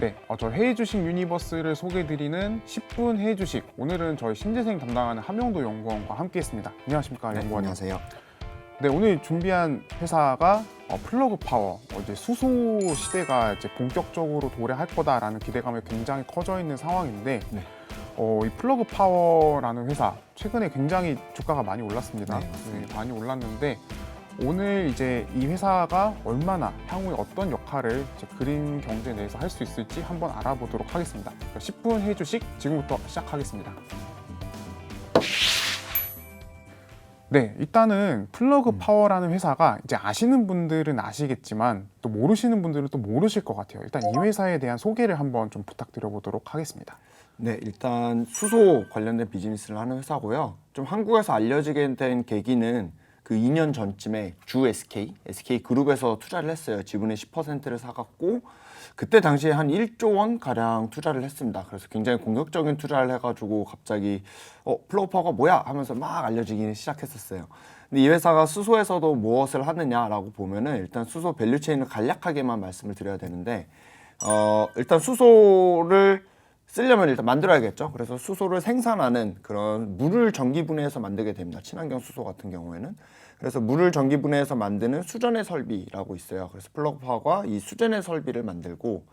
네, 어, 저 해외 주식 유니버스를 소개드리는 10분 해외 주식. 오늘은 저희 신재생 담당하는 함영도 연구원과 함께했습니다. 안녕하십니까, 네, 연구원님. 안녕하세요. 네, 오늘 준비한 회사가 어, 플러그 파워. 어, 이제 수소 시대가 이제 본격적으로 도래할 거다라는 기대감이 굉장히 커져 있는 상황인데, 네. 어, 이 플러그 파워라는 회사 최근에 굉장히 주가가 많이 올랐습니다. 네. 네, 많이 올랐는데 오늘 이제 이 회사가 얼마나 향후에 어떤 역할을 그린 경제 내에서 할 수 있을지 한번 알아보도록 하겠습니다. 10분 해주식 지금부터 시작하겠습니다. 네, 일단은 플러그 음. 파워라는 회사가 이제 아시는 분들은 아시겠지만 또 모르시는 분들은 또 모르실 것 같아요. 일단 이 회사에 대한 소개를 한번 좀 부탁드려 보도록 하겠습니다. 네, 일단 수소 관련된 비즈니스를 하는 회사고요. 좀 한국에서 알려지게 된 계기는 그 2년 전쯤에 주 SK, SK 그룹에서 투자를 했어요. 지분의 10%를 사갖고 그때 당시에 한 1조 원 가량 투자를 했습니다. 그래서 굉장히 공격적인 투자를 해가지고 갑자기 어 플로퍼가 뭐야 하면서 막 알려지기 시작했었어요. 근데 이 회사가 수소에서도 무엇을 하느냐라고 보면은 일단 수소 밸류체인을 간략하게만 말씀을 드려야 되는데 어 일단 수소를 쓰려면 일단 만들어야겠죠. 그래서 수소를 생산하는 그런 물을 전기분해해서 만들게 됩니다. 친환경 수소 같은 경우에는. 그래서 물을 전기분해해서 만드는 수전의 설비라고 있어요. 그래서 플러그파가 이 수전의 설비를 만들고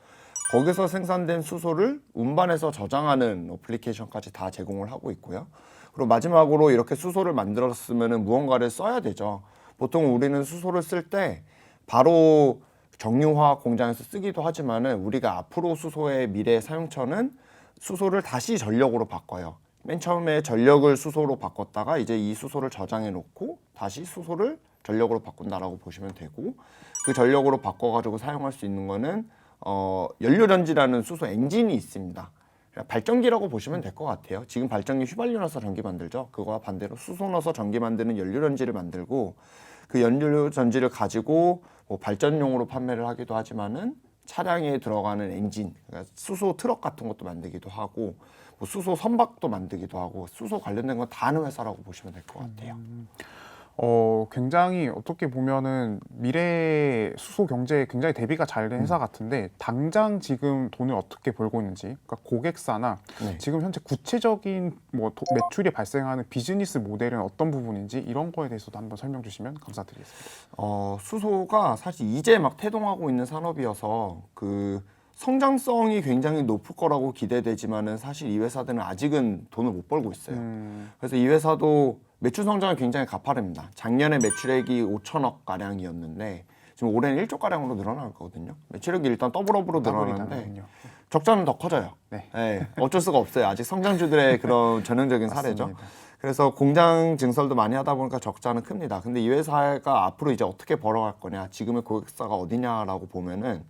거기서 생산된 수소를 운반해서 저장하는 어플리케이션까지 다 제공을 하고 있고요. 그리고 마지막으로 이렇게 수소를 만들었으면 무언가를 써야 되죠. 보통 우리는 수소를 쓸 때 바로 정유화학 공장에서 쓰기도 하지만은 우리가 앞으로 수소의 미래 사용처는 수소를 다시 전력으로 바꿔요. 맨 처음에 전력을 수소로 바꿨다가 이제 이 수소를 저장해 놓고 다시 수소를 전력으로 바꾼다라고 보시면 되고 그 전력으로 바꿔 가지고 사용할 수 있는 거는 어, 연료 전지라는 수소 엔진이 있습니다. 그냥 발전기라고 보시면 될 것 같아요. 지금 발전기 휘발유 넣어서 전기 만들죠. 그거와 반대로 수소 넣어서 전기 만드는 연료 전지를 만들고 그 연료 전지를 가지고 뭐 발전용으로 판매를 하기도 하지만은 차량에 들어가는 엔진, 그러니까 수소 트럭 같은 것도 만들기도 하고 뭐 수소 선박도 만들기도 하고 수소 관련된 건 다 하는 회사라고 보시면 될 것 같아요. 어, 굉장히 어떻게 보면은 미래 수소 경제에 굉장히 대비가 잘 된 회사 같은데 당장 지금 돈을 어떻게 벌고 있는지, 그러니까 고객사나 네. 지금 현재 구체적인 뭐 도- 매출이 발생하는 비즈니스 모델은 어떤 부분인지 이런 거에 대해서도 한번 설명 주시면 감사드리겠습니다. 어, 수소가 사실 이제 막 태동하고 있는 산업이어서 그 성장성이 굉장히 높을 거라고 기대되지만은 사실 이 회사들은 아직은 돈을 못 벌고 있어요. 음, 그래서 이 회사도 매출 성장이 굉장히 가파릅니다. 작년에 매출액이 5천억 가량이었는데 지금 올해는 1조 가량으로 늘어날 거거든요. 매출액이 일단 더블업으로 늘어나는데. 적자는 더 커져요. 네. 네, 어쩔 수가 없어요. 아직 성장주들의 그런 전형적인 사례죠. 맞습니다. 그래서 공장 증설도 많이 하다 보니까 적자는 큽니다. 근데 이 회사가 앞으로 이제 어떻게 벌어갈 거냐, 지금의 고객사가 어디냐라고 보면은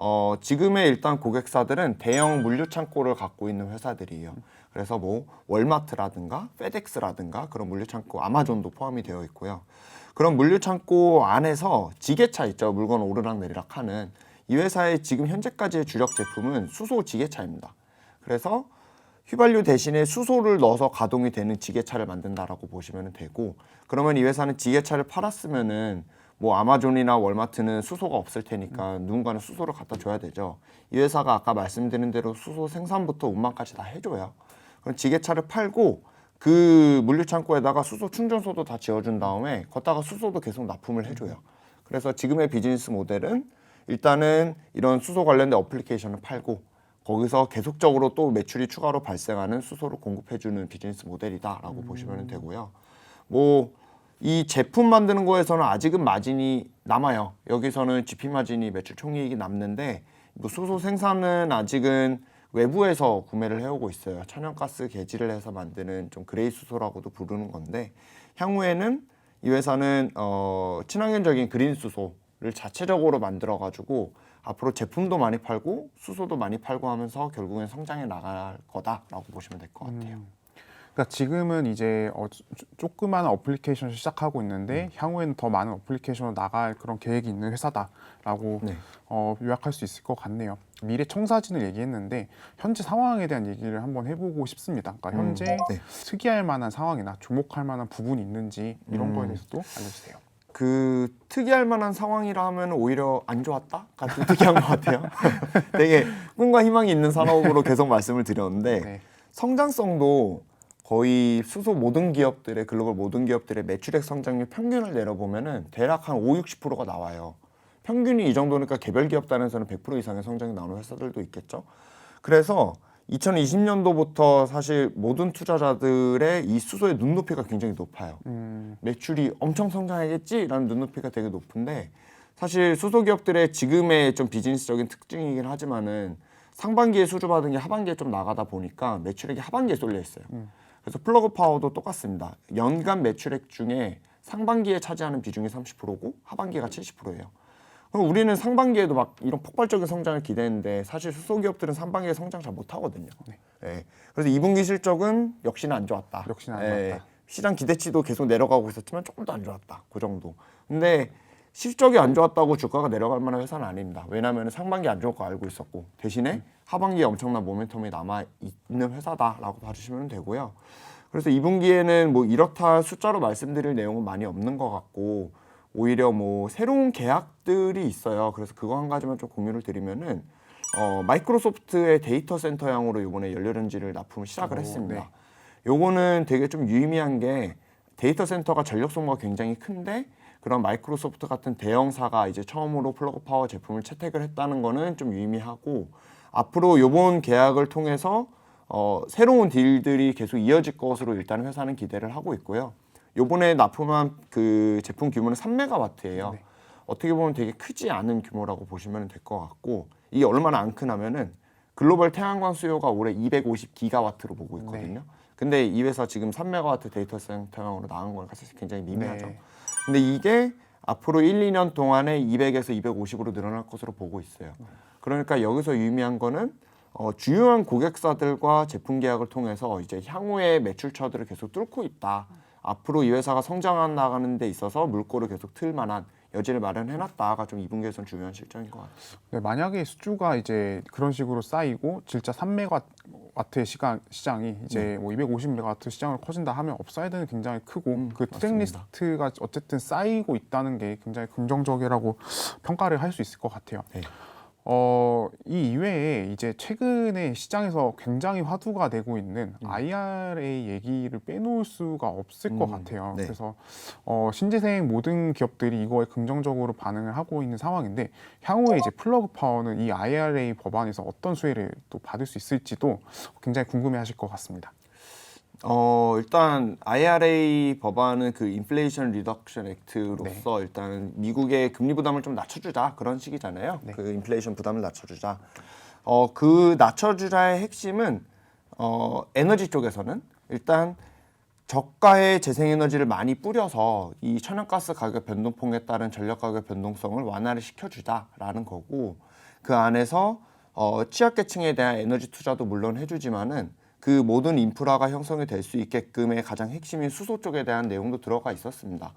어, 지금의 일단 고객사들은 대형 물류 창고를 갖고 있는 회사들이에요. 그래서 뭐 월마트라든가 페덱스라든가 그런 물류 창고, 아마존도 포함이 되어 있고요. 그런 물류 창고 안에서 지게차 있죠. 물건 오르락 내리락 하는 이 회사의 지금 현재까지의 주력 제품은 수소 지게차입니다. 그래서 휘발유 대신에 수소를 넣어서 가동이 되는 지게차를 만든다라고 보시면 되고 그러면 이 회사는 지게차를 팔았으면은 뭐 아마존이나 월마트는 수소가 없을 테니까 누군가는 수소를 갖다 줘야 되죠. 이 회사가 아까 말씀드린 대로 수소 생산부터 운반까지 다 해줘요. 그럼 지게차를 팔고 그 물류 창고에다가 수소 충전소도 다 지어준 다음에 걷다가 수소도 계속 납품을 해줘요. 그래서 지금의 비즈니스 모델은 일단은 이런 수소 관련된 어플리케이션을 팔고 거기서 계속적으로 또 매출이 추가로 발생하는 수소를 공급해주는 비즈니스 모델이다라고 보시면 되고요. 뭐 이 제품 만드는 거에서는 아직은 마진이 남아요. 여기서는 GP 마진이 매출 총이익이 남는데 뭐 수소 생산은 아직은 외부에서 구매를 해오고 있어요. 천연가스 개질을 해서 만드는 좀 그레이 수소라고도 부르는 건데 향후에는 이 회사는 어, 친환경적인 그린 수소를 자체적으로 만들어 가지고 앞으로 제품도 많이 팔고 수소도 많이 팔고 하면서 결국엔 성장해 나갈 거다라고 보시면 될 것 같아요. 그러니까 지금은 이제 어, 조- 조그마한 어플리케이션을 시작하고 있는데 음. 향후에는 더 많은 어플리케이션으로 나갈 그런 계획이 있는 회사다라고 네. 어, 요약할 수 있을 것 같네요. 미래 청사진을 얘기했는데 현재 상황에 대한 얘기를 한번 해보고 싶습니다. 그러니까 현재 네. 특이할 만한 상황이나 주목할 만한 부분이 있는지 이런 음. 거에 대해서도 알려주세요. 그 특이할 만한 상황이라 하면 오히려 안 좋았다 같은 특이한 것 같아요. 되게 꿈과 희망이 있는 산업으로 계속 말씀을 드렸는데 네. 성장성도 거의 수소 모든 기업들의 글로벌 모든 기업들의 매출액 성장률 평균을 내려보면은 대략 한 5, 60%가 나와요. 평균이 이 정도니까 개별 기업 단에서는 100% 이상의 성장이 나오는 회사들도 있겠죠. 그래서 2020년도부터 사실 모든 투자자들의 이 수소의 눈높이가 굉장히 높아요. 음, 매출이 엄청 성장하겠지라는 눈높이가 되게 높은데 사실 수소 기업들의 지금의 좀 비즈니스적인 특징이긴 하지만은 상반기에 수주받은 게 하반기에 좀 나가다 보니까 매출액이 하반기에 쏠려 있어요. 그래서 플러그 파워도 똑같습니다. 연간 매출액 중에 상반기에 차지하는 비중이 30%고 하반기가 70%예요. 그럼 우리는 상반기에도 막 이런 폭발적인 성장을 기대했는데 사실 수소 기업들은 상반기에 성장 잘 못하거든요. 예. 그래서 2분기 실적은 역시나 안 좋았다. 역시나 안 예. 좋았다. 시장 기대치도 계속 내려가고 있었지만 조금 더 안 좋았다. 그 정도. 근데 실적이 안 좋았다고 주가가 내려갈 만한 회사는 아닙니다. 왜냐하면 상반기 안 좋을 거 알고 있었고 대신에 하반기에 엄청난 모멘텀이 남아 있는 회사다라고 봐주시면 되고요. 그래서 2분기에는 뭐 이렇다 숫자로 말씀드릴 내용은 많이 없는 것 같고 오히려 뭐 새로운 계약들이 있어요. 그래서 그거 한 가지만 좀 공유를 드리면은 어, 마이크로소프트의 데이터 센터향으로 이번에 연료렌지를 납품을 시작을 오, 했습니다. 네. 요거는 되게 좀 유의미한 게 데이터 센터가 전력 소모가 굉장히 큰데 그런 마이크로소프트 같은 대형사가 이제 처음으로 플러그 파워 제품을 채택을 했다는 거는 좀 유의미하고 앞으로 요번 계약을 통해서 어, 새로운 딜들이 계속 이어질 것으로 일단 회사는 기대를 하고 있고요. 요번에 납품한 그 제품 규모는 3메가와트예요. 네. 어떻게 보면 되게 크지 않은 규모라고 보시면 될 것 같고 이게 얼마나 안 크냐면은 글로벌 태양광 수요가 올해 250 기가와트로 보고 있거든요. 근데 이 회사 지금 3메가와트 데이터 센터형으로 나온 거니까 사실 굉장히 미미하죠. 네. 근데 이게 앞으로 1, 2년 동안에 200에서 250으로 늘어날 것으로 보고 있어요. 그러니까 여기서 유의미한 거는 어, 주요한 고객사들과 제품 계약을 통해서 이제 향후에 매출처들을 계속 뚫고 있다. 앞으로 이 회사가 성장해 나가는 데 있어서 물꼬를 계속 틀 만한 여지를 마련해놨다가 좀 2분기에선 중요한 실정인 것 같아요. 네, 만약에 수주가 이제 그런 식으로 쌓이고 진짜 3메가와트의 시간 시장이 이제 뭐 250메가와트 시장을 커진다 하면 업사이드는 굉장히 크고 음, 그 트랙 맞습니다. 리스트가 어쨌든 쌓이고 있다는 게 굉장히 긍정적이라고 평가를 할 수 있을 것 같아요. 네. 어, 이 이외에 이제 최근에 시장에서 굉장히 화두가 되고 있는 IRA 얘기를 빼놓을 수가 없을 것 음, 같아요. 네. 그래서 어, 신재생 모든 기업들이 이거에 긍정적으로 반응을 하고 있는 상황인데 향후에 이제 플러그 파워는 이 IRA 법안에서 어떤 수혜를 또 받을 수 있을지도 굉장히 궁금해하실 것 같습니다. 어 일단 IRA 법안은 그 인플레이션 리덕션 액트로서 일단 미국의 금리 부담을 좀 낮춰주자 그런 식이잖아요. 네. 그 인플레이션 부담을 낮춰주자. 어 그 낮춰주자의 핵심은 어 에너지 쪽에서는 일단 저가의 재생에너지를 많이 뿌려서 이 천연가스 가격 변동폭에 따른 전력 가격 변동성을 완화를 시켜주자라는 거고 그 안에서 어, 취약계층에 대한 에너지 투자도 물론 해주지만은 그 모든 인프라가 형성이 될 수 있게끔의 가장 핵심인 수소 쪽에 대한 내용도 들어가 있었습니다.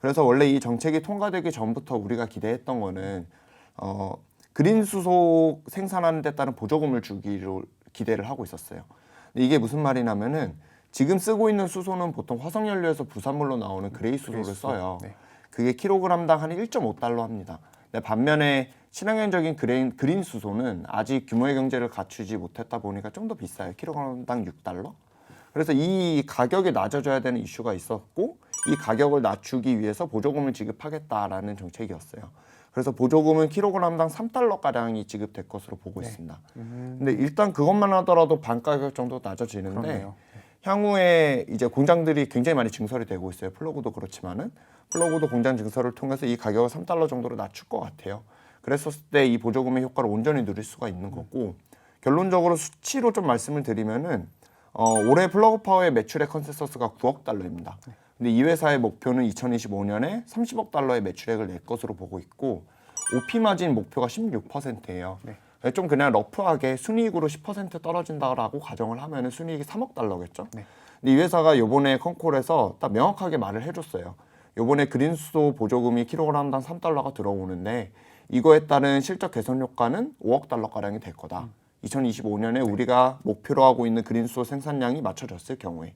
그래서 원래 이 정책이 통과되기 전부터 우리가 기대했던 거는 어, 그린 수소 생산하는 데 따른 보조금을 주기로 기대를 하고 있었어요. 이게 무슨 말이냐면은 지금 쓰고 있는 수소는 보통 화석 연료에서 부산물로 나오는 그레이 수소를. 써요. 네. 그게 킬로그램당 한 1.5달러 합니다. 반면에 친환경적인 그레인, 그린 수소는 아직 규모의 경제를 갖추지 못했다 보니까 좀 더 비싸요. 킬로그램당 6달러. 그래서 이 가격이 낮아져야 되는 이슈가 있었고 이 가격을 낮추기 위해서 보조금을 지급하겠다라는 정책이었어요. 그래서 보조금은 킬로그램당 3달러 가량이 지급될 것으로 보고 네. 있습니다. 음, 근데 일단 그것만 하더라도 반 가격 정도 낮아지는데 그렇네요. 향후에 이제 공장들이 굉장히 많이 증설이 되고 있어요. 플러그도 그렇지만은 플러그도 공장 증설을 통해서 이 가격을 3달러 정도로 낮출 것 같아요. 그랬었을 때 이 보조금의 효과를 온전히 누릴 수가 있는 거고 결론적으로 수치로 좀 말씀을 드리면은 어, 올해 플러그 파워의 매출의 컨센서스가 9억 달러입니다. 근데 이 회사의 목표는 2025년에 30억 달러의 매출액을 낼 것으로 보고 있고 OP 마진 목표가 16%예요. 네. 좀 그냥 러프하게 순이익으로 10% 떨어진다라고 가정을 하면은 순이익이 3억 달러겠죠. 네. 근데 이 회사가 요번에 컨콜에서 딱 명확하게 말을 해줬어요. 요번에 그린수소 보조금이 킬로그램당 3달러가 들어오는데 이거에 따른 실적 개선 효과는 5억 달러 가량이 될 거다. 2025년에 우리가 목표로 하고 있는 그린수소 생산량이 맞춰졌을 경우에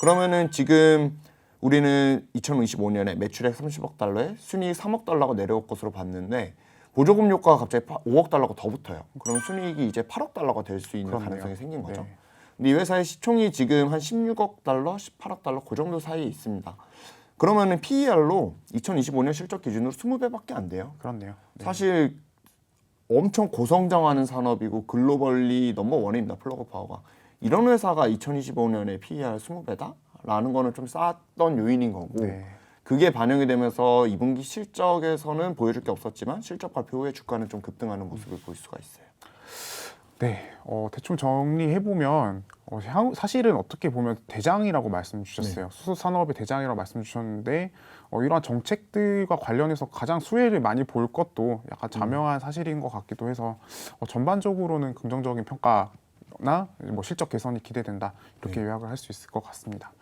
그러면은 지금 우리는 2025년에 매출액 30억 달러에 순이익 3억 달러가 내려올 것으로 봤는데 보조금 효과가 갑자기 5억 달러가 더 붙어요. 그럼 순이익이 이제 8억 달러가 될 수 있는 그렇네요. 가능성이 생긴 거죠. 네. 근데 이 회사의 시총이 지금 한 16억 달러, 18억 달러 그 정도 사이에 있습니다. 그러면은 PER로 2025년 실적 기준으로 20배밖에 안 돼요. 그렇네요. 네. 사실 엄청 고성장하는 산업이고 글로벌리 넘버 원입니다. 플러그 파워가. 이런 회사가 2025년에 PER 20배다 라는 거는 좀 쌓았던 요인인 거고 네. 그게 반영이 되면서 2분기 실적에서는 보여줄 게 없었지만 실적 발표 후에 주가는 좀 급등하는 모습을 볼 수가 있어요. 네, 어, 대충 정리해 보면 어, 향- 사실은 어떻게 보면 대장이라고 말씀 네. 주셨어요. 수소 산업의 대장이라고 말씀 주셨는데 어, 이러한 정책들과 관련해서 가장 수혜를 많이 볼 것도 약간 자명한 사실인 것 같기도 해서 어, 전반적으로는 긍정적인 평가나 뭐 실적 개선이 기대된다 이렇게 네. 요약을 할 수 있을 것 같습니다.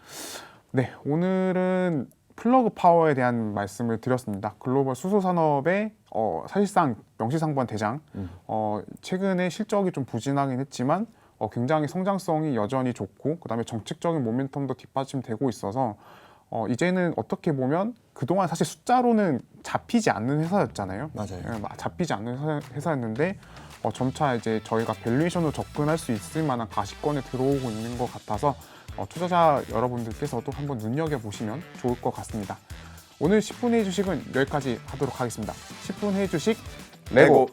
네, 오늘은 플러그 파워에 대한 말씀을 드렸습니다. 글로벌 수소 산업의 어, 사실상 명시상부한 대장. 음. 어, 최근에 실적이 좀 부진하긴 했지만 어, 굉장히 성장성이 여전히 좋고 그다음에 정책적인 모멘텀도 뒷받침되고 있어서 어, 이제는 어떻게 보면 그동안 사실 숫자로는 잡히지 않는 회사였잖아요. 맞아요. 예, 막 잡히지 않는 회사- 회사 였는데 어, 점차 이제 저희가 밸류에이션으로 접근할 수 있을 만한 가시권에 들어오고 있는 것 같아서 어, 투자자 여러분들께서도 한번 눈여겨 보시면 좋을 것 같습니다. 오늘 10분의 주식은 여기까지 하도록 하겠습니다. 10분의 주식 레고. 레고.